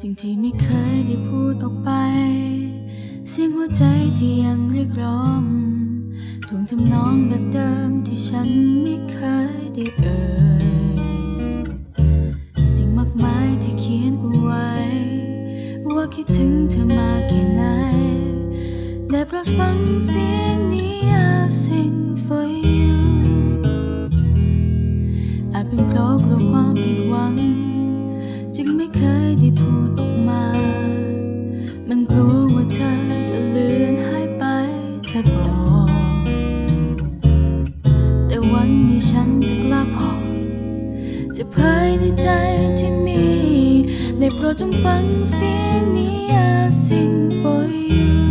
สิ่งที่ไม่เคยได้พูดออกไป เสียงหัวใจที่ยังเรียกร้องทวงทำนองแบบเดิมที่ฉันไม่เคยได้เอ่ยสิ่งมากมายที่เขียนเอาไว้ ว่าคิดถึงเธอมากแค่ไหนได้โปรดฟังเสียงนี้ I sing for you อาจ จะเผยในใจที่มี ได้โปรดจงฟังเสียงนี้ I sing for you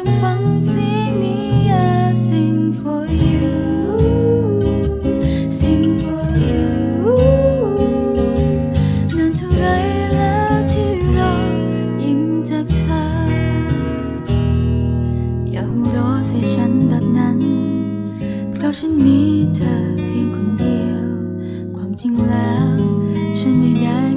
จงฟังเสียงนี้ I sing for you sing for you นานเท่าไรแล้วที่รอยิ้มจากเธอ อย่าหัวเราะใส่ฉันแบบนั้น เพราะฉันมีเธอเพียงคนเดียว ความจริงแล้ว ฉันไม่ได้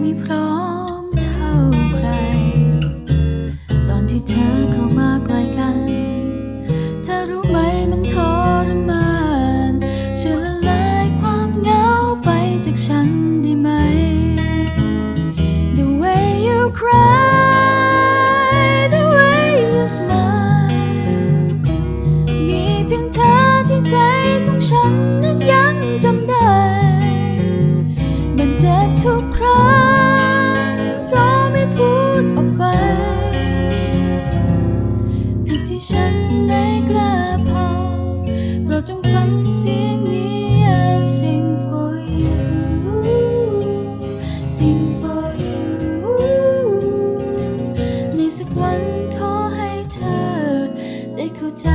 วันขอให้เธอได้เข้าใจ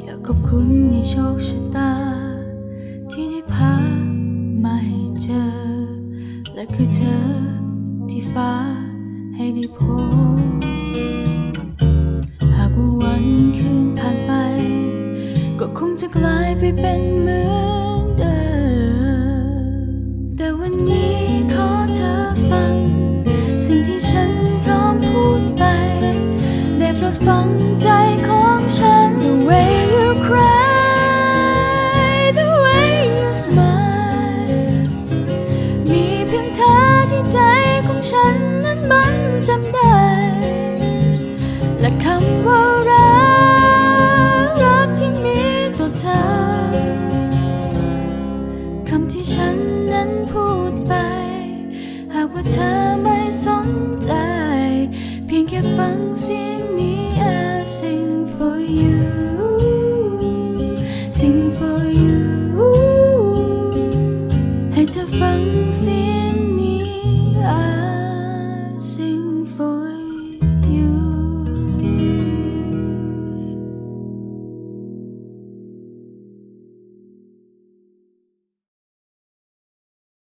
อยากขอบคุณในโชคชะตา ที่ได้พามาให้เจอ และคือเธอที่ฟ้าให้ได้พบ งจะกลายไปเป็นเหมือนเดิมแต่วันนี้ขอเธอฟัง สิ่งที่ฉันพร้อมพูดไป ได้โปรดฟังใจของฉัน The way you cry The way you smile มีเพียงเธอที่ใจของฉันนั้นมันจำได้ ห